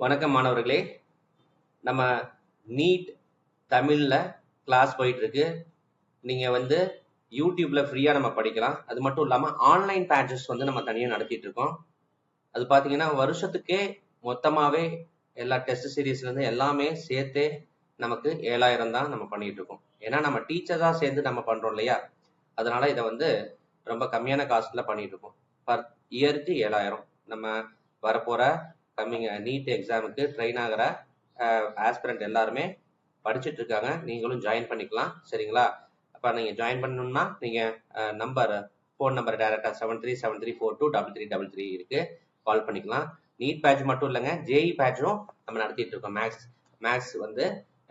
வணக்கம் மாணவர்களே. நம்ம நீட் தமிழில் கிளாஸ் போயிட்டுருக்கு. நீங்கள் வந்து யூடியூப்பில் ஃப்ரீயாக நம்ம படிக்கலாம். அது மட்டும் இல்லாமல் ஆன்லைன் பேட்சஸ் வந்து நம்ம தனியாக நடத்திட்டு இருக்கோம் அது பார்த்தீங்கன்னா வருஷத்துக்கே மொத்தமாகவே எல்லா டெஸ்ட் சீரீஸ்லேருந்து எல்லாமே சேர்த்தே நமக்கு ஏழாயிரம் தான் நம்ம பண்ணிகிட்டு இருக்கோம் ஏன்னா நம்ம டீச்சர்ஸாக சேர்ந்து நம்ம பண்ணுறோம் இல்லையா? அதனால் இதை வந்து ரொம்ப கம்மியான காசில் பண்ணிகிட்ருக்கோம் இருக்கோம் பர் இயருக்கு ஏழாயிரம் நம்ம வரப்போகிற கம்மிங் நீட் எக்ஸாமுக்கு ட்ரெயின் ஆகிற ஆஸ்பிரண்ட் எல்லாருமே படிச்சுட்டு இருக்காங்க. நீங்களும் ஜாயின் பண்ணிக்கலாம். சரிங்களா? அப்போ நீங்கள் ஜாயின் பண்ணணும்னா நீங்கள் நம்பர் ஃபோன் நம்பர் டேரெக்டாக seven three seven three four two double three double three இருக்கு. கால் பண்ணிக்கலாம். நீட் பேட்ச் மட்டும் இல்லைங்க. ஜேஇ பேட்சும் நம்ம நடத்திட்டு இருக்கோம். மேக்ஸ் மேக்ஸ் வந்து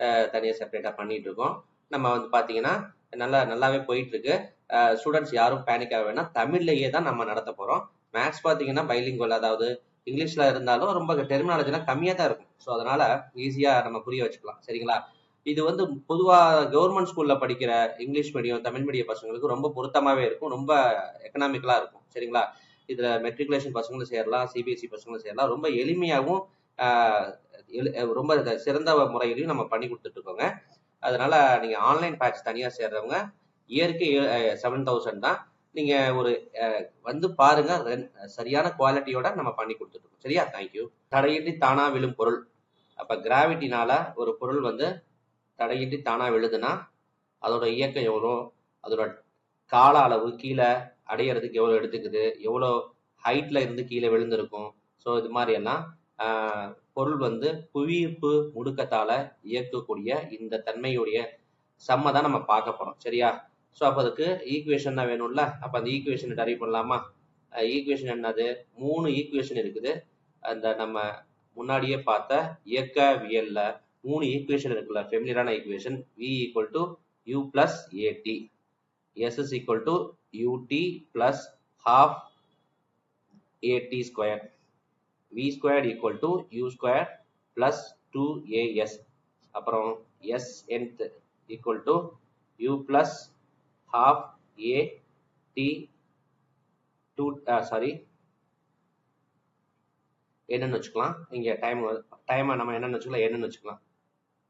uh, தனியாக செப்பரேட்டாக பண்ணிட்டு இருக்கோம். நம்ம வந்து பார்த்தீங்கன்னா நல்லா நல்லாவே போயிட்டு இருக்கு ஸ்டூடெண்ட்ஸ் uh, யாரும் பேனிக் ஆக வேணாம். தமிழ்லேயே தான் நம்ம நடத்த போகிறோம் மேக்ஸ் பார்த்தீங்கன்னா பைலிங்குவல் அதாவது இங்கிலீஷ்ல இருந்தாலும் ரொம்ப டெர்மினாலஜிலாம் கம்மியாக தான் இருக்கும். ஸோ அதனால ஈஸியாக நம்ம புரிய வச்சுக்கலாம். சரிங்களா? இது வந்து பொதுவாக கவர்மெண்ட் ஸ்கூல்ல படிக்கிற இங்கிலீஷ் மீடியம் தமிழ் மீடியம் பசங்களுக்கு ரொம்ப பொருத்தமாகவே இருக்கும். ரொம்ப எக்கனாமிக்கலாக இருக்கும். சரிங்களா? இதுல மெட்ரிகுலேஷன் பசங்களும் சேரலாம் சிபிஎஸ்சி பசங்களும் சேரலாம். ரொம்ப எளிமையாகவும் ரொம்ப சிறந்த முறையிலையும் நம்ம பண்ணி கொடுத்துட்டு இருக்கோங்க அதனால நீங்க ஆன்லைன் பேட்ச் தனியாக சேர்றவங்க இயற்கை செவன் தௌசண்ட் தான். நீங்க ஒரு வந்து பாருங்க சரியான குவாலிட்டியோட நம்ம பண்ணி கொடுத்துருக்கோம். சரியா? தேங்க்யூ தடையின்றி தானா விழும் பொருள். அப்ப கிராவிட்டினால ஒரு பொருள் வந்து தடையின்றி தானா விழுதுன்னா அதோட இயக்கம் எவ்வளோ? அதோட கால அளவு கீழே அடையிறதுக்கு எவ்வளோ எடுத்துக்குது? எவ்வளோ ஹைட்ல இருந்து கீழே விழுந்திருக்கும்? ஸோ இது மாதிரி எல்லாம் பொருள் வந்து புவியீர்ப்பு முடுக்கத்தால இயக்கக்கூடிய இந்த தன்மையுடைய செம்ம தான் நம்ம பார்க்க போறோம். சரியா? ஸோ அப்போ அதுக்கு ஈக்குவேஷன் தான் வேணும்ல? அப்போ அந்த ஈக்குவேஷனை டரி பண்ணலாமா? ஈக்குவேஷன் என்னது? மூணு ஈக்குவேஷன் இருக்குது. அந்த நம்ம முன்னாடியே பார்த்த இயக்கவியல்ல மூணு ஈக்குவேஷன் இருக்குல்ல ஃபெமிலியரான equation V equal to U plus AT S is equal to UT plus half AT square V square equal to U square plus two AS அப்புறம் S nth equal to U plus half a t 2 uh, sorry. என்னன்னு வச்சுக்கலாம். இங்க time டைமை நம்ம என்னன்னு வச்சுக்கலாம். என்னன்னு வச்சுக்கலாம்.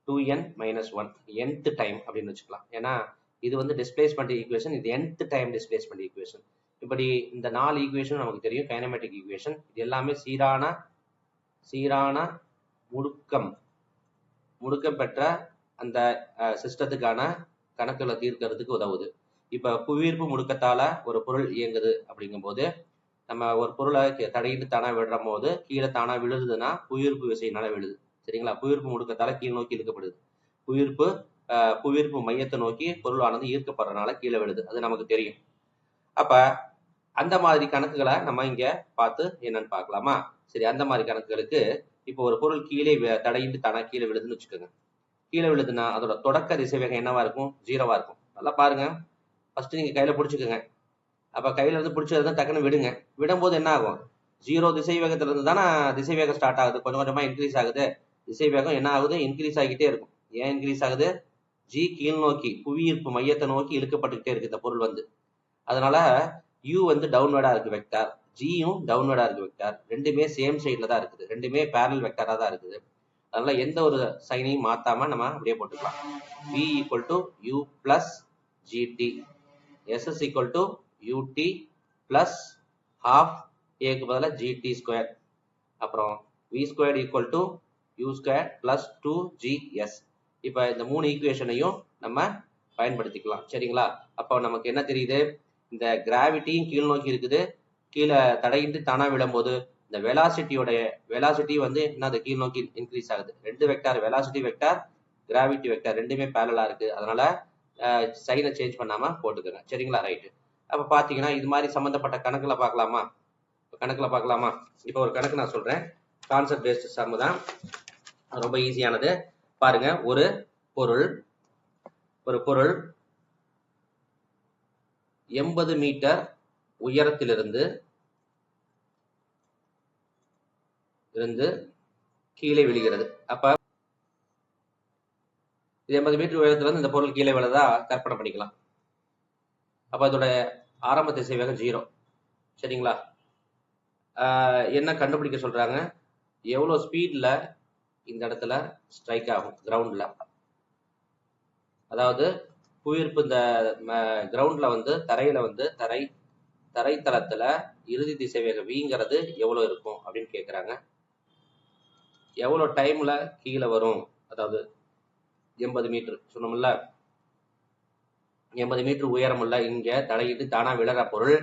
Two n minus one nth time அப்படின்னு வச்சுக்கலாம். ஏன்னா இது வந்து டிஸ்பிளேஸ்மெண்ட் ஈக்குவேஷன் இது என்த் டைம் டிஸ்பிளேஸ்மெண்ட் ஈக்குவேஷன் இப்படி இந்த நாலு ஈக்குவேஷன் நமக்கு தெரியும். கைனமேட்டிக் ஈக்குவேஷன் இது எல்லாமே சீரான சீரான முடுக்கம். முடுக்கம் பெற்ற அந்த சிஸ்டத்துக்கான கணக்குகளை தீர்க்கறதுக்கு உதவுது. இப்ப புவியீர்ப்பு முடுக்கத்தால ஒரு பொருள் இயங்குது அப்படிங்கும் போது நம்ம ஒரு பொருளை தடையிட்டு தானா விடுற போது கீழே தானா விழுதுன்னா புவியீர்ப்பு விசையினால விழுது. சரிங்களா? புவியீர்ப்பு முடுக்கத்தால கீழ் நோக்கி இழுக்கப்படுது. புவியீர்ப்பு புவியீர்ப்பு மையத்தை நோக்கி பொருளானது ஈர்க்கப்படுறதுனால கீழே விழுது. அது நமக்கு தெரியும். அப்ப அந்த மாதிரி கணக்குகளை நம்ம இங்க பார்த்து என்னன்னு பார்க்கலாமா? சரி அந்த மாதிரி கணக்குகளுக்கு இப்போ ஒரு பொருள் கீழே தடையிட்டு தானா கீழே விழுதுன்னு வச்சுக்கோங்க. கீழே விழுதுன்னா அதோட தொடக்க திசைவேகம் என்னவா இருக்கும்? ஜீரோவா இருக்கும். நல்லா பாருங்க. ஃபஸ்ட்டு நீங்கள் கையில் பிடிச்சிக்கோங்க. அப்போ கையில் இருந்து பிடிச்சது டக்குன்னு விடுங்க. விடும்போது என்ன ஆகும் ஜீரோ திசை வேகத்திலிருந்து தானே திசை வேகம் ஸ்டார்ட் ஆகுது. கொஞ்சம் கொஞ்சமாக இன்க்ரீஸ் ஆகுது. திசை வேகம் என்ன ஆகுது? இன்க்ரீஸ் ஆகிட்டே இருக்கும். ஏன் இன்க்ரீஸ் ஆகுது? ஜி கீழ் நோக்கி புவியீர்ப்பு மையத்தை நோக்கி இழுக்கப்பட்டுக்கிட்டே இருக்கு இந்த பொருள் வந்து. அதனால யூ வந்து டவுன்வேர்டாக இருக்கு வெக்டார் ஜியும் டவுன்வேர்டாக இருக்கு வெக்டார் ரெண்டுமே சேம் சைடில் தான் இருக்குது. ரெண்டுமே பேரல் வெக்டாராக தான் இருக்குது. அதனால எந்த ஒரு சைனையும் மாற்றாம நம்ம அப்படியே போட்டுக்கலாம். V equal to U plus GT s is equal to ut plus half a க்கு பதிலாக gt ஸ்கொயர் அப்புறம் V square equal to U square plus two GS இப்போ இந்த மூணு ஈக்குவேஷனையும் நம்ம பயன்படுத்திக்கலாம். சரிங்களா? அப்போ நமக்கு என்ன தெரியுது? இந்த கிராவிட்டியும் கீழ் நோக்கி இருக்குது. கீழே தடையின்றி தானா விழும்போது இந்த வெலாசிட்டியோட வெலாசிட்டி வந்து என்னது கீழ் நோக்கி இன்க்ரீஸ் ஆகுது. ரெண்டு vector velocity vector gravity vector ரெண்டுமே பேரலா இருக்குது அதனால சைனை சேஞ்ச் பண்ணாமல் போட்டுக்கிறேன். சரிங்களா? ரைட்டு அப்போ பார்த்தீங்கன்னா இது மாதிரி சம்மந்தப்பட்ட கணக்கில் பார்க்கலாமா? கணக்கில் பார்க்கலாமா? இப்போ ஒரு கணக்கு நான் சொல்றேன். கான்செப்ட் பேஸ்ட் சம்மு தான். ரொம்ப ஈஸியானது பாருங்க ஒரு பொருள் ஒரு பொருள் எண்பது மீட்டர் உயரத்திலிருந்து இருந்து கீழே விழுகிறது. அப்ப எண்பது மீட்டர் உயரத்துல இருந்து இந்த பொருள் கீழே விழுதா கற்பனை பண்ணிக்கலாம். அப்ப அதோட ஆரம்ப திசை வேகம் ஜீரோ சரிங்களா? என்ன கண்டுபிடிக்க சொல்றாங்க? எவ்வளோ ஸ்பீடில் இந்த இடத்துல ஸ்ட்ரைக் ஆகும் கிரவுண்ட்ல அதாவது புவியீர்ப்பு இந்த கிரவுண்டில் வந்து தரையில் வந்து தரை தரைத்தளத்துல இறுதி திசை வேகம் வீங்கிறது எவ்வளோ இருக்கும் அப்படின்னு கேட்குறாங்க எவ்வளோ டைமில் கீழே வரும்? அதாவது எண்பது மீட்டர் சொன்னோம்ல. எண்பது மீட்டர் உயரமுள்ள இங்க தலையிட்டு தானா விழற பொருள்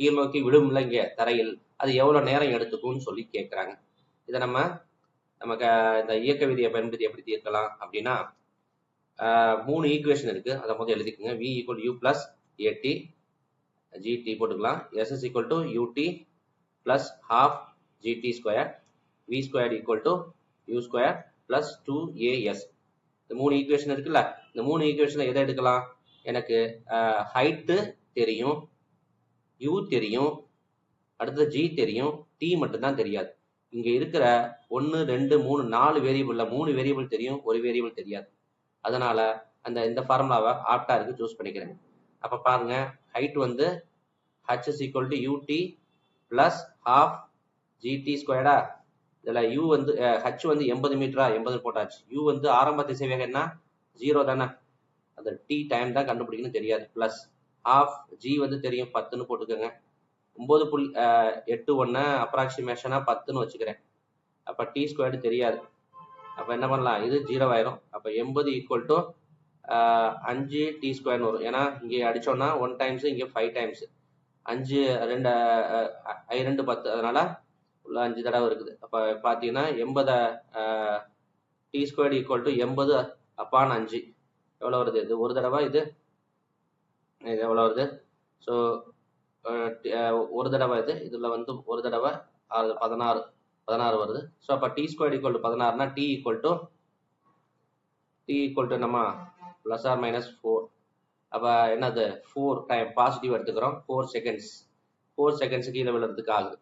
கீழ் நோக்கி விழும்ல இங்கே தரையில் அது எவ்வளவு நேரம் எடுத்துக்கும்னு சொல்லி கேட்குறாங்க இதை நம்ம நமக்கு இந்த இயக்க விதியை பயன்படுத்தி எப்படி தீர்க்கலாம் அப்படின்னா ஆஹ் மூணு ஈக்குவேஷன் இருக்கு. அதை முதல்ல எழுதிக்கோங்க. V equal U plus AT GT போட்டுக்கலாம். S is equal to UT plus half GT square V square equal to U square plus two AS இந்த மூணு ஈக்குவேஷன் இருக்குல்ல இந்த மூணு ஈக்குவேஷனில் எதை எடுக்கலாம்? எனக்கு ஹைட்டு தெரியும் யூ தெரியும் அடுத்தது ஜி தெரியும் டி மட்டும்தான் தெரியாது. இங்கே இருக்கிற ஒன்று ரெண்டு மூணு நாலு வேரியபிளில் மூணு வேரியபிள் தெரியும் ஒரு வேரியபிள் தெரியாது. அதனால அந்த இந்த ஃபார்முலாவை ஆப்டா இருக்கு சூஸ் பண்ணிக்கிறேன். அப்போ பாருங்க ஹைட் வந்து H is equal to UT plus half GT ஸ்கொயர்டா இதில் யூ வந்து ஹச் வந்து எண்பது மீட்டரா எண்பது போட்டாச்சு. யூ வந்து ஆரம்ப திசைவேகம் என்ன? ஜீரோ தானே. அந்த டி டைம் தான் கண்டுபிடிக்கணும் தெரியாது. ப்ளஸ் ஹாஃப் ஜி வந்து தெரியும் பத்துன்னு போட்டுக்கோங்க. ஒம்பது புள்ளி எட்டு ஒன்று அப்ராக்சிமேஷனாக பத்துன்னு வச்சுக்கிறேன். அப்போ டி ஸ்கொயர்டு தெரியாது. அப்போ என்ன பண்ணலாம்? இது ஜீரோ ஆயிரும். அப்போ எண்பது ஈக்குவல் டு அஞ்சு டி ஸ்கொயர்னு வரும். ஏன்னா இங்கே அடித்தோன்னா ஒன் டைம்ஸ் இங்கே ஃபைவ் டைம்ஸ் அஞ்சு ரெண்டு ஐ ரெண்டு பத்து. அதனால உள்ள அஞ்சு தடவை இருக்குது. அப்போ பார்த்தீங்கன்னா எண்பதை டி ஸ்கொயர்டு ஈக்குவல் டு எண்பது அப்பான் அஞ்சு. எவ்வளோ வருது? இது ஒரு தடவை இது இது எவ்வளோ வருது? ஸோ ஒரு தடவை இது இதில் வந்து ஒரு தடவை ஆறு பதினாறு பதினாறு வருது. ஸோ அப்போ T square equal to பதினாறுனா T equal to T equal to நம்ம ப்ளஸ் ஆர் மைனஸ் ஃபோர் அப்போ என்னது? ஃபோர் டைம் பாசிட்டிவ் எடுத்துக்கிறோம். ஃபோர் செகண்ட்ஸ் ஃபோர் செகண்ட்ஸ் கீழே விழுறதுக்கு ஆகுது.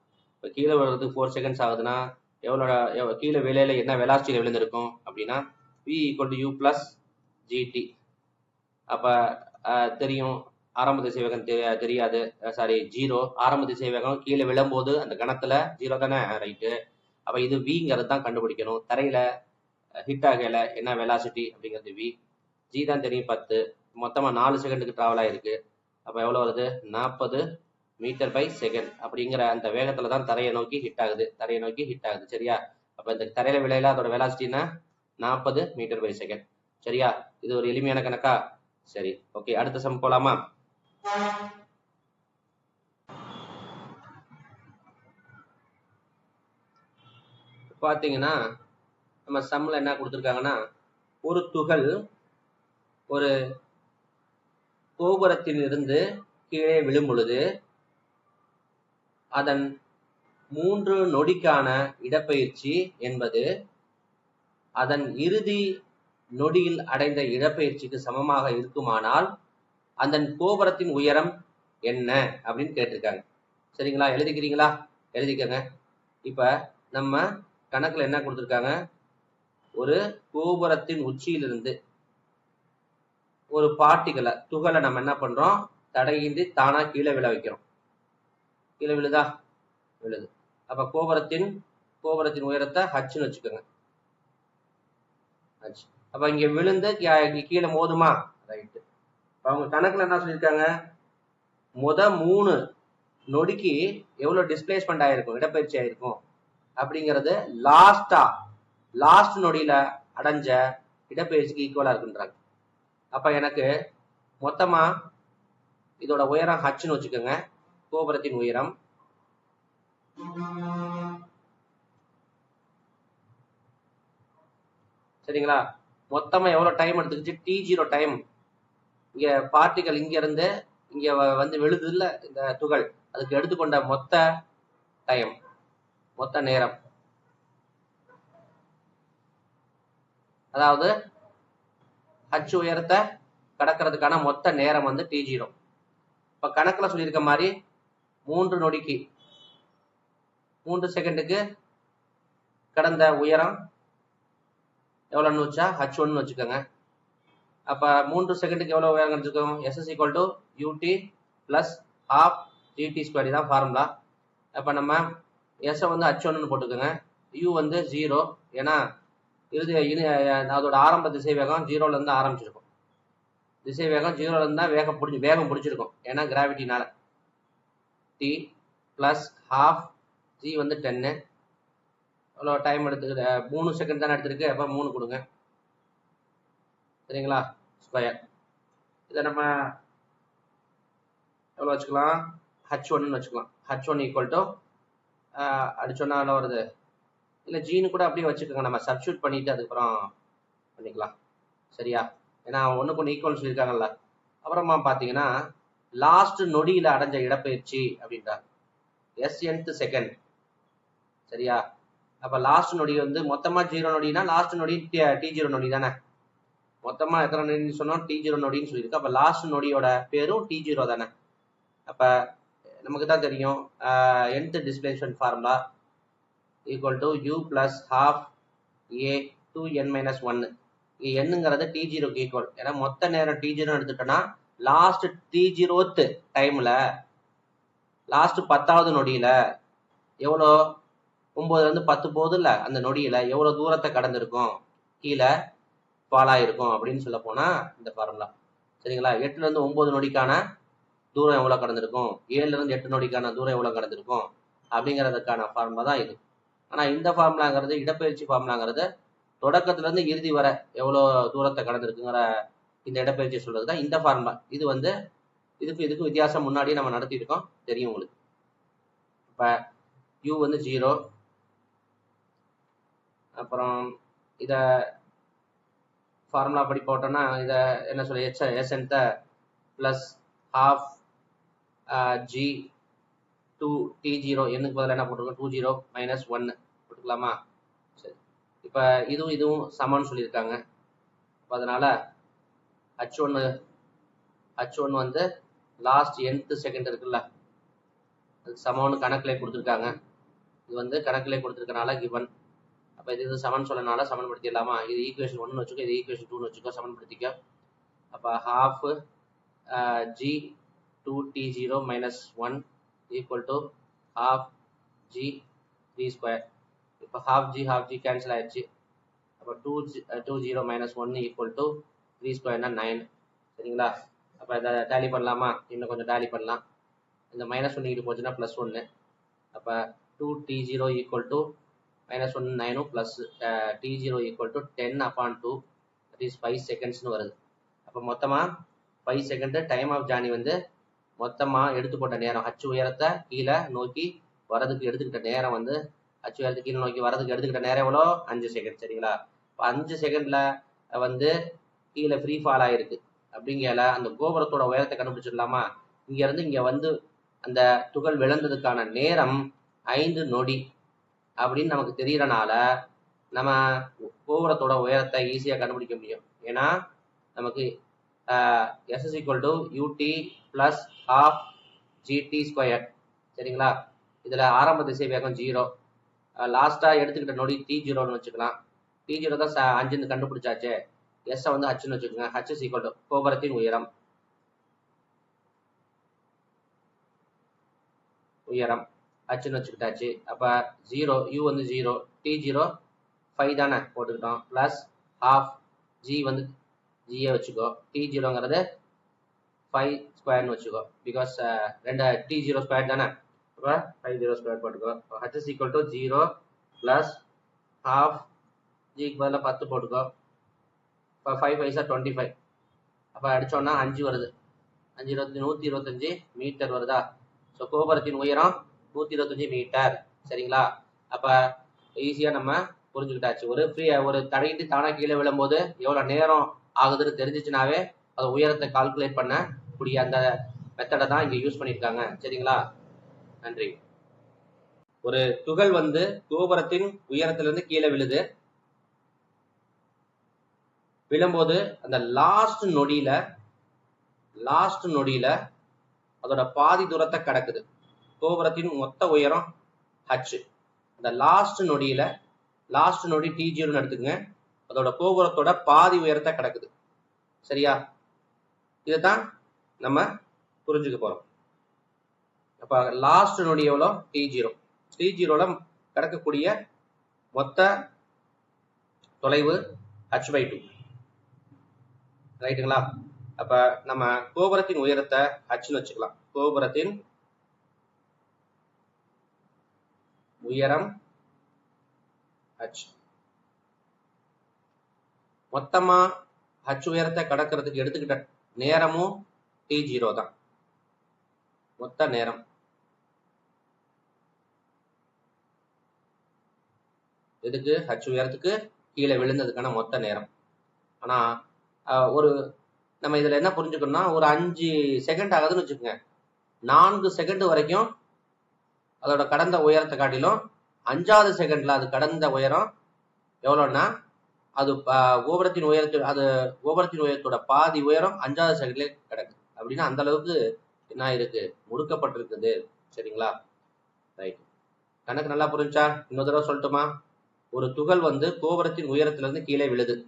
இப்போ கீழே விழுறதுக்கு ஃபோர் செகண்ட்ஸ் ஆகுதுன்னா எவ்வளோ கீழே விலையில என்ன வெலாசிட்டியில் விழுந்திருக்கும் அப்படின்னா V equal to U plus GT அப்போ தெரியும். ஆரம்ப திசை வேகம் தெரியாது. சாரி ஜீரோ ஆரம்ப திசை வேகம் கீழே விழும்போது அந்த கணத்தில் ஜீரோ தானே ரைட்டு அப்போ இது விங்கிறது தான் கண்டுபிடிக்கணும். தரையில் ஹிட் ஆகல என்ன வெலாசிட்டி அப்படிங்கிறது வி ஜி தான் தெரியும் பத்து. மொத்தமாக நாலு செகண்டுக்கு ட்ராவல் ஆயிருக்கு. அப்போ எவ்வளோ வருது? நாற்பது மீட்டர் பை செகண்ட் அப்படிங்கிற அந்த வேகத்துல தான் தரையை நோக்கி ஹிட் ஆகுது. தரையை நோக்கி ஹிட் ஆகுது. சரியா? அப்ப இந்த தரையில விளையில அதோட வெலாசிட்டினா நாற்பது மீட்டர் பை செகண்ட் சரியா? இது ஒரு எளிமையான கணக்கா? சரி. ஓகே அடுத்த சம் போலாமா? பாத்தீங்கன்னா நம்ம சம்ல என்ன கொடுத்துருக்காங்கன்னா ஒரு துகள் ஒரு கோபுரத்தில் இருந்து கீழே விழும் பொழுது அதன் மூன்று நொடிக்கான இடப்பெயர்ச்சி என்பது அதன் இறுதி நொடியில் அடைந்த இடப்பெயர்ச்சிக்கு சமமாக இருக்குமானால் அந்த கோபுரத்தின் உயரம் என்ன அப்படின்னு கேட்டிருக்காங்க. சரிங்களா? எழுதிக்கிறீங்களா? எழுதிக்கங்க. இப்ப நம்ம கணக்குல என்ன கொடுத்துருக்காங்க? ஒரு கோபுரத்தின் உச்சியிலிருந்து ஒரு பார்ட்டிகளை துகளை நம்ம என்ன பண்றோம்? தடையின்றி தானா கீழே விழ வைக்கிறோம். கீழே விழுதா? விழுது. அப்ப கோபுரத்தின் கோபுரத்தின் உயரத்தை ஹச்சுன்னு வச்சுக்கோங்க. ஹச் அப்ப இங்க விழுந்து கீழே மோதுமா? ரைட்டு அவங்க கணக்குல என்ன சொல்லியிருக்காங்க? முத மூணு நொடிக்கு எவ்வளவு டிஸ்பிளேஸ்மெண்ட் ஆயிருக்கும்? இடப்பயிற்சி ஆயிருக்கும்? அப்படிங்கறது லாஸ்டா லாஸ்ட் நொடியில அடைஞ்ச இடப்பெயர்ச்சிக்கு ஈக்குவலா இருக்குன்றாங்க. அப்ப எனக்கு மொத்தமா இதோட உயரம் ஹச்சுன்னு வச்சுக்கோங்க. கோபுரத்தின் உயரம்? சரிங்களா? மொத்தமா எவ்வளவு டைம் எடுத்துக்கிச்சு? டி ஜீரோ டைம் இங்க பார்ட்டிகள் இங்க இருந்து இங்க வந்து விழுது இல்ல இந்த துகள். அதுக்கு எடுத்துக்கொண்ட மொத்த டைம் மொத்த நேரம். அதாவது ஹச் உயரத்தை கடக்கிறதுக்கான மொத்த நேரம் வந்து டி ஜீரோ இப்ப கணக்குல சொல்லியிருக்க மாதிரி மூன்று நொடிக்கு. மூன்று செகண்டுக்கு கடந்த உயரம் எவ்வளோன்னு வச்சா? ஹச் ஒன்னு வச்சுக்கோங்க. அப்போ மூன்று செகண்டுக்கு எவ்வளோ உயரம் கிடைச்சிருக்கும் SS equal to UT plus half GT square தான் ஃபார்முலா அப்போ நம்ம எஸ் வந்து ஹச் ஒன்னு போட்டுக்கோங்க. யூ வந்து ஜீரோ ஏன்னா இறுதி அதோட ஆரம்ப திசை வேகம் ஜீரோலேருந்து ஆரம்பிச்சிருக்கும். திசை வேகம் ஜீரோலேருந்து தான் வேகம் பிடிச்சி வேகம் பிடிச்சிருக்கும். ஏன்னா கிராவிட்டினால டி ப்ளஸ் ஹாஃப் ஜி வந்து டென்னு எவ்வளோ டைம் எடுத்துக்கிற மூணு செகண்ட் தானே எடுத்துருக்கு அப்போ மூணு கொடுங்க. சரிங்களா? ஸ்கொயர் இதை நம்ம எவ்வளோ வச்சுக்கலாம்? ஹச் ஒன்னு வச்சுக்கலாம். ஹச் ஒன் ஈக்குவல் டு அடிச்சோன்னா எவ்வளோ வருது? இல்லை ஜீனு கூட அப்படியே வச்சுக்கோங்க. நம்ம சப்ஸ்டியூட் பண்ணிட்டு அதுக்கப்புறம் பண்ணிக்கலாம். சரியா? ஏன்னா ஒன்றுக்கு ஒன்று ஈக்குவல் சொல்லியிருக்காங்கல்ல. அப்புறமா பார்த்தீங்கன்னா லாஸ்ட் நொடியில் அடைஞ்ச இடப்பெயர்ச்சி அப்படின்றாங்க. எஸ் என்த் செகண்ட் சரியா? அப்போ லாஸ்ட் நொடி வந்து மொத்தமாக ஜீரோ நொடினா லாஸ்ட் நொடி டி ஜீரோ நொடி தானே? மொத்தமாக எத்தனை நொடின்னு சொன்னோம்? டி ஜீரோ நொடின்னு சொல்லியிருக்கு. அப்போ லாஸ்ட் நொடியோட பேரும் டி ஜீரோ தானே? அப்போ நமக்கு தான் தெரியும். Nth displacement formula equal to U plus half A two N minus ஒன்னு இங்கே என்னங்கிறது டி ஜீரோக்கு ஈக்குவல் ஏன்னா மொத்த நேரம் டி ஜீரோ எடுத்துட்டோம்னா லாஸ்ட் டி ஜீரோத்து டைமில் லாஸ்ட் பத்தாவது நொடியில் எவ்வளோ? ஒம்போதுலேருந்து பத்து போகுதுல்ல அந்த நொடியில் எவ்வளோ தூரத்தை கடந்திருக்கும்? கீழே ஃபால் அப்படின்னு சொல்ல போனால் இந்த ஃபார்முலா சரிங்களா? எட்டுலேருந்து ஒம்பது நொடிக்கான தூரம் எவ்வளோ கடந்திருக்கும்? ஏழுலேருந்து எட்டு நொடிக்கான தூரம் எவ்வளோ கடந்திருக்கும்? அப்படிங்கிறதுக்கான ஃபார்முலா தான் இது. ஆனால் இந்த ஃபார்முலாங்கிறது இடப்பெயர்ச்சி ஃபார்முலாங்கிறது தொடக்கத்துலேருந்து இறுதி வர எவ்வளோ தூரத்தை கடந்திருக்குங்கிற இந்த இடப்பெயர்ச்சி சொல்றது தான் இந்த ஃபார்முலா இது வந்து இதுக்கு இதுக்கும் வித்தியாசம் முன்னாடியே நம்ம நடத்தியிருக்கோம். தெரியும் உங்களுக்கு. இப்போ யூ வந்து ஜீரோ அப்புறம் இதை ஃபார்முலா படி போட்டோம்னா இதை என்ன சொல்ல H எஸ்என்த்தை plus half G two T zero என்னுக்கு பதிலாக என்ன போட்டிருக்கோம்? டூ ஜீரோ மைனஸ் ஒன்று போட்டுக்கலாமா? சரி. இப்போ இதுவும் இதுவும் சமம்னு சொல்லியிருக்காங்க. அப்போ அதனால் ஹச் ஒன்று ஹச் ஒன் வந்து லாஸ்ட் எண்த்து செகண்ட் இருக்குல்ல. அது சமம்னு கணக்கில் கொடுத்துருக்காங்க. இது வந்து கணக்கில் கொடுத்துருக்கனால கிவன் அப்போ இது இது சமன் சொல்லனால சமன்படுத்திடலாமா இது ஈக்குவேஷன் ஒன்று வச்சுக்கோ இது ஈக்குவேஷன் டூன்னு வச்சுக்கோ சமன்படுத்திக்க அப்போ half G two T zero minus one equal to half G three square இப்போ half G half G cancel ஆயிடுச்சு. அப்போ two G two zero minus one equal to three ஸ்கொயர்னா nine சரிங்களா? அப்போ இதை டேலி பண்ணலாமா? இன்னும் கொஞ்சம் டேலி பண்ணலாம். இந்த மைனஸ் ஒன்று இங்கிட்டு போச்சுன்னா ப்ளஸ் ஒன்று அப்போ two T zero equal to minus one நைனும் plus T zero equal to ten upon two that is five செகண்ட்ஸ்னு வருது. அப்போ மொத்தமாக five second time of Johnny வந்து மொத்தமாக எடுத்து போட்ட நேரம் ஹச்சு உயரத்தை கீழே நோக்கி வரதுக்கு எடுத்துக்கிட்ட நேரம் வந்து ஹச்சு உயரத்தை கீழே நோக்கி வரதுக்கு எடுத்துக்கிட்ட நேரம் எவ்வளோ? அஞ்சு செகண்ட் சரிங்களா? இப்போ அஞ்சு செகண்டில் வந்து கீழே ஃப்ரீ ஃபால் ஆயிருக்கு. அப்படிங்கல அந்த கோபுரத்தோட உயரத்தை கண்டுபிடிச்சிடலாமா? இங்கேருந்து இங்கே வந்து அந்த துகள் விழுந்ததுக்கான நேரம் ஐந்து நொடி அப்படின்னு நமக்கு தெரியறனால நம்ம கோபுரத்தோட உயரத்தை ஈஸியாக கண்டுபிடிக்க முடியும். ஏன்னா நமக்கு s s equal to u t plus half g t square சரிங்களா? இதில் ஆரம்ப திசை வேகம் ஜீரோ லாஸ்ட்டாக எடுத்துக்கிட்ட நொடி டி ஜீரோன்னு வச்சுக்கலாம். டி ஜீரோ தான் அஞ்சு அஞ்சுன்னு கண்டுபிடிச்சாச்சே. எஸ்ஸை வந்து ஹச்னு வச்சுக்கோங்க ஹச் இஸ் ஈக்குவல் டு கோபுரத்தின் உயரம். உயரம் ஹச்னு வச்சுக்கிட்டாச்சு. அப்போ ஜீரோ யூ வந்து ஜீரோ டி ஜீரோ ஃபைவ் தானே போட்டுக்கிட்டோம். ப்ளஸ் ஹாஃப் ஜி வந்து ஜியை வச்சுக்கோ. டி ஜீரோங்கிறது ஃபைவ் ஸ்கொயர்னு வச்சுக்கோ. பிகாஸ் uh, ரெண்டு டி ஜீரோ ஸ்கொயர் தானே. அப்போ ஃபைவ் ஜீரோ ஸ்கொயர் போட்டுக்கோ. H is equal to zero plus half ஜிக்கு பதிலாக பத்து போட்டுக்கோ. இப்போ five five sir twenty five அப்போ அடித்தோன்னா அஞ்சு வருது. அஞ்சு இருபத்தி நூற்றி இருபத்தஞ்சி மீட்டர் வருதா? ஸோ கோபுரத்தின் உயரம் நூற்றி இருபத்தஞ்சி மீட்டர் சரிங்களா? அப்போ ஈஸியாக நம்ம புரிஞ்சுக்கிட்டாச்சு. ஒரு ஃப்ரீ ஒரு தடையிட்டு தானாக கீழே விழும்போது எவ்வளோ நேரம் ஆகுதுன்னு தெரிஞ்சிச்சுனாவே அது உயரத்தை கால்குலேட் பண்ண கூடிய அந்த மெத்தடை தான் இங்கே யூஸ் பண்ணியிருக்காங்க. சரிங்களா? நன்றி. ஒரு துகள் வந்து கோபுரத்தின் உயரத்திலிருந்து கீழே விழுது. விழும்போது அந்த லாஸ்ட் நொடியில லாஸ்ட் நொடியில அதோட பாதி தூரத்தை கடக்குது. கோபுரத்தின் மொத்த உயரம் ஹச் அந்த லாஸ்ட் நொடியில லாஸ்ட் நொடி டி ஜீரோன்னு எடுத்துக்கங்க. அதோட கோபுரத்தோட பாதி உயரத்தை கிடக்குது. சரியா? இதுதான் நம்ம புரிஞ்சுக்க போறோம். அப்ப லாஸ்ட் நொடி எவ்வளோ? டி ஜீரோ டி ஜீரோல கிடக்கக்கூடிய மொத்த தொலைவு ஹச் பை டூ ரைட்டுங்களா அப்ப நம்ம கோபுரத்தின் உயரத்தை ஹச்னு வச்சுக்கலாம். கோபுரத்தின் உயரம் ஹச் மொத்தமா ஹச் உயரத்தை கடக்கிறதுக்கு எடுத்துக்கிட்ட நேரமும் டி ஜீரோ தான். மொத்த நேரம். எதுக்கு? ஹச் உயரத்துக்கு கீழே விழுந்ததுக்கான மொத்த நேரம். ஆனா ஒரு நம்ம இதில் என்ன புரிஞ்சுக்கணும்னா ஒரு அஞ்சு செகண்ட் ஆகுதுன்னு வச்சுக்கோங்க. நான்கு செகண்ட் வரைக்கும் அதோட கடந்த உயரத்தை காட்டிலும் அஞ்சாவது செகண்டில் அது கடந்த உயரம் எவ்வளோன்னா அது கோபுரத்தின் உயரத்து அது கோபுரத்தின் உயரத்தோட பாதி உயரம் அஞ்சாவது செகண்ட்லேயே கிடக்கு. அப்படின்னா அந்த அளவுக்கு என்ன இருக்கு முடுக்கப்பட்டிருக்குது. சரிங்களா? ரைட். கணக்கு நல்லா புரிஞ்சா? இன்னொரு தடவை சொல்லட்டுமா? ஒரு துகள் வந்து கோபுரத்தின் உயரத்துலேருந்து கீழே விழுது.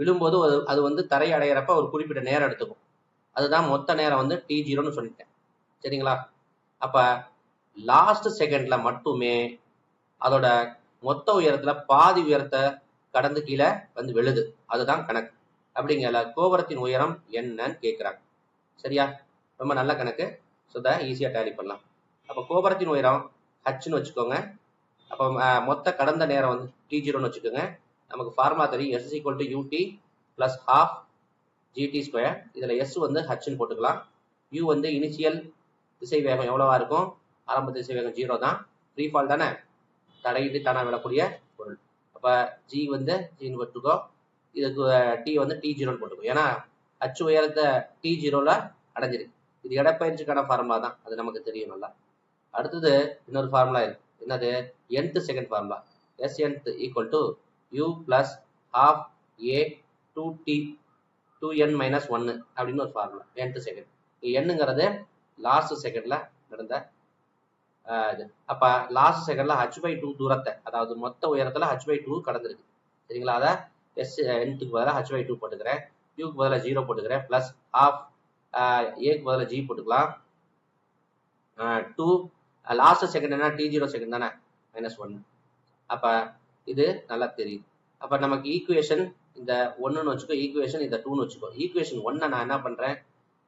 விழும்போது அது அது வந்து தரை அடையிறப்ப ஒரு குறிப்பிட்ட நேரம் எடுத்துக்கும். அதுதான் மொத்த நேரம் வந்து டி ஜீரோன்னு சொல்லிட்டேன். சரிங்களா? அப்ப லாஸ்ட் செகண்ட்ல மட்டுமே அதோட மொத்த உயரத்துல பாதி உயரத்தை கடந்து கீழே வந்து விழுது. அதுதான் கணக்கு. அப்படிங்கிற கோபுரத்தின் உயரம் என்னன்னு கேட்குறாங்க சரியா? ரொம்ப நல்ல கணக்கு. ஸோ த ஈஸியாக டேலி பண்ணலாம். அப்போ கோபுரத்தின் உயரம் ஹச்னு வச்சுக்கோங்க. அப்போ மொத்த கடந்த நேரம் வந்து டி ஜீரோன்னு வச்சுக்கோங்க. நமக்கு ஃபார்முலா தெரியும். S equal to u t plus half g t square இதில் எஸ் வந்து ஹச்னு போட்டுக்கலாம். யூ வந்து இனிஷியல் திசை வேகம் எவ்வளவா இருக்கும்? ஆரம்ப திசை வேகம் ஜீரோ தான். ஃப்ரீ ஃபால் தானே? தடையிட்டு தானா விடக்கூடிய பொருள். அப்போ ஜி வந்து ஜின்னு போட்டுக்கோ. இதுக்கு டி வந்து டி ஜீரோன்னு போட்டுக்கோ. ஏன்னா ஹச் உயரத்தை டி ஜீரோவில் அடைஞ்சிருக்கு. இது இடப்பயிற்சிக்கான ஃபார்முலா தான். அது நமக்கு தெரியும் நல்லா. அடுத்தது இன்னொரு ஃபார்முலா இருக்கு. என்னது? Nth second formula s nth equal to u plus half a two t two n minus ஒன்று அப்படின்னு ஒரு ஃபார்முலா nth செகண்ட் என்னங்கிறது லாஸ்ட் செகண்ட்ல நடந்த ஆஹ், இது. அப்ப லாஸ்ட் செகண்ட்ல ஹச் பை டூ தூரத்தை அதாவது மொத்த உயரத்தில் ஹச் பை டூ கடந்திருக்கு. சரிங்களா? அதை எஸ் என்த்துக்கு பதிலாக ஹச் பை டூ போட்டுக்கிறேன். யூக்கு பதிலாக ஜீரோ போட்டுக்கிறேன். ப்ளஸ் ஹாஃப் ஏக்கு பதிலாக ஜி போட்டுக்கலாம். டூ லாஸ்ட் செகண்ட் என்ன டி ஜீரோ செகண்ட் தானே மைனஸ் ஒன் அப்போ இது நல்லா தெரியுது. அப்போ நமக்கு ஈக்குவேஷன் இந்த ஒன்றுன்னு வச்சுக்கோ ஈக்குவேஷன் இந்த டூன்னு வச்சுக்கோ. ஈக்குவேஷன் ஒன்னை நான் என்ன பண்ணுறேன்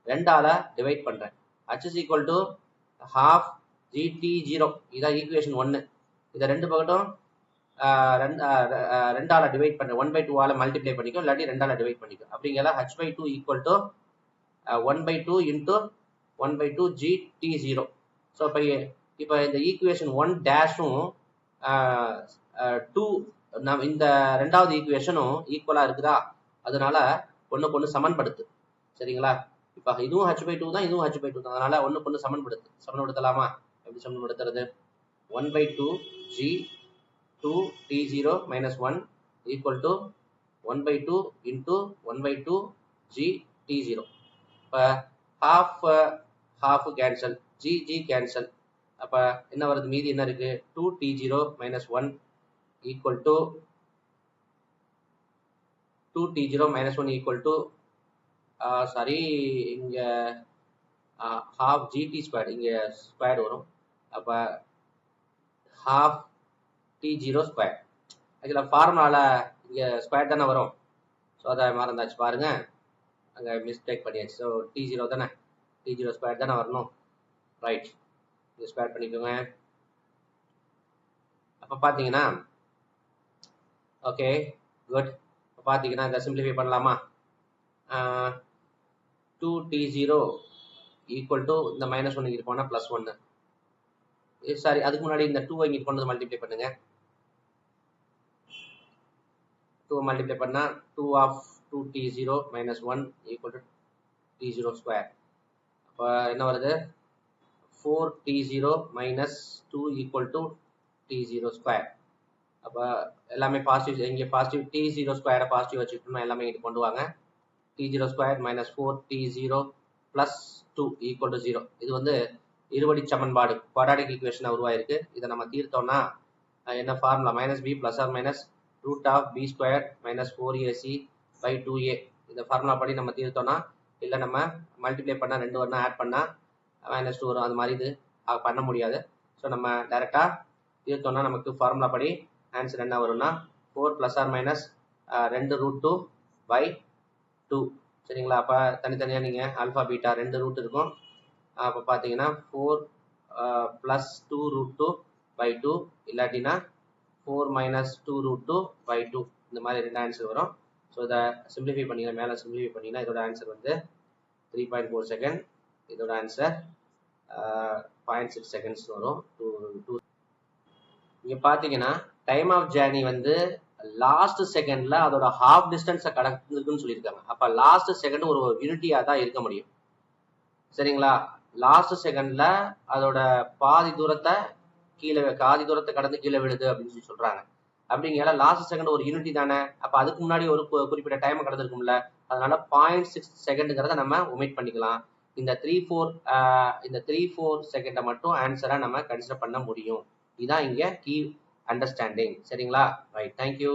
ரெண்டால டிவைட் பண்ணுறேன் h is equal to half g t zero இதான் ஈக்குவேஷன் ஒன்று இதை ரெண்டு பக்கட்டும் ரெண்டு ரெண்டால டிவைட் பண்ண. ஒன் பை டூவால் மல்டிப்ளை பண்ணிக்கோ இல்லாட்டி ரெண்டால டிவைட் பண்ணிக்கும் அப்படிங்கிற h by two equal to one by two into one by two g t zero so இப்போ இப்போ இந்த ஈக்குவேஷன் ஒன் டேஷும் டூ நம் இந்த ரெண்டாவது ஈக்குவேஷனும் ஈக்குவலாக இருக்குதா? அதனால ஒன்றுக்கு ஒன்று சமன்படுத்து. சரிங்களா? இப்போ இதுவும் ஹச் பை டூ தான் இதுவும் ஹச் பை டூ தான். அதனால ஒன்றுக்கு ஒன்று சமன்படுத்து. சமன்படுத்தலாமா? எப்படி சமன்படுத்துறது? One by two g two t zero minus one equal to one by two into one by two g t zero இப்போ half half cancel g g cancel அப்போ என்ன வருது? மீதி என்ன இருக்குது two t zero minus one equal to two t zero minus one equal to sorry இங்கே half GT square இங்கே square வரும். அப்போ ஹாஃப் டி ஜீரோ ஸ்கொயர் ஆக்சுவலாக ஃபார்முலாவில் இங்கே ஸ்கொயர் தானே வரும். ஸோ அதை மறந்தாச்சு பாருங்க. அங்கே மிஸ்டேக் பண்ணியாச்சு. ஸோ டி ஜீரோ தானே. டி ஜீரோ ஸ்கொயர் தானே வரணும். ரைட் இது ஸ்கொயர் பண்ணிக்கோங்க. அப்போ பார்த்தீங்கன்னா ஓகே குட் இப்போ பார்த்தீங்கன்னா இதை சிம்பிளிஃபை பண்ணலாமா? Two t zero equal to இந்த மைனஸ் ஒன் இங்கிட்டு போனால் ப்ளஸ் ஒன்று சாரி அதுக்கு முன்னாடி இந்த டூ இங்கே கொண்டு மல்டிப்ளை பண்ணுங்க. டூ மல்டிப்ளை பண்ணால் two of two t zero minus one equal to t zero square அப்போ என்ன வருது? Four t zero minus two equal to t zero square அப்போ எல்லாமே பாசிட்டிவ் இங்கே பாசிட்டிவ் டி ஜீரோ ஸ்கொயரை பாசிட்டிவ் வச்சுக்கிட்டோம்னா எல்லாமே இங்கே கொண்டு வாங்க. T zero square minus four t zero plus two equal to zero இது வந்து இருபடி சமன்பாடு குவாடாடிக் ஈக்குவேஷனாக உருவாயிருக்கு. இதை நம்ம தீர்த்தோம்னா என்ன formula minus b plus or minus root of b square minus four a c by two a இந்த ஃபார்முலா படி நம்ம தீர்த்தோம்னா இல்லை நம்ம மல்டிப்ளை பண்ணால் ரெண்டு வரணும் ஆட் பண்ணால் மைனஸ் டூ வரும். அது மாதிரி இது பண்ண முடியாது. ஸோ நம்ம டைரெக்டாக தீர்த்தோம்னா நமக்கு ஃபார்முலா படி ஆன்சர் என்ன வரும்னா ஃபோர் ப்ளஸ் ஆர் மைனஸ் ரெண்டு ரூட் டூ பை டூ சரிங்களா? அப்போ தனித்தனியாக நீங்கள் ஆல்ஃபா பீட்டா ரெண்டு ரூட் இருக்கும். அப்போ பார்த்தீங்கன்னா four plus two root two by two இல்லாட்டினா four minus two root two by two இந்த மாதிரி ரெண்டு ஆன்சர் வரும். ஸோ இதை சிம்பிளிஃபை பண்ணிங்கன்னா மேலே சிம்பிளிஃபை பண்ணிங்கன்னா இதோட ஆன்சர் வந்து த்ரீ பாயிண்ட் ஃபோர் செகண்ட் இதோட ஆன்சர் பாயிண்ட் சிக்ஸ் செகண்ட்ஸ் வரும். டூ டூ இங்கே பார்த்தீங்கன்னா டைம் ஆஃப் ஜேர்னி வந்து லாஸ்ட் செகண்ட்ல அதோட ஹாஃப் டிஸ்டன்ஸை கடந்துருக்குன்னு சொல்லியிருக்காங்க. அப்போ லாஸ்ட் செகண்ட் ஒரு யூனிட்டியாக தான் இருக்க முடியும். சரிங்களா? லாஸ்ட் செகண்ட்ல அதோட பாதி தூரத்தை கீழே பாதி தூரத்தை கடந்து கீழே விழுது அப்படின்னு சொல்லி சொல்றாங்க. அப்படிங்கிற லாஸ்ட் செகண்ட் ஒரு யூனிட்டி தானே? அப்ப அதுக்கு முன்னாடி ஒரு குறிப்பிட்ட டைம் கடந்திருக்கும்ல. அதனால பாயிண்ட் சிக்ஸ் செகண்டுங்கிறத நம்ம ஒமிட் பண்ணிக்கலாம். இந்த த்ரீ ஃபோர் இந்த த்ரீ ஃபோர் செகண்டை மட்டும் ஆன்சரா நம்ம கன்சிடர் பண்ண முடியும். இதான் இங்க கீ அண்டர்ஸ்டாண்டிங் சரிங்களா? Right thank you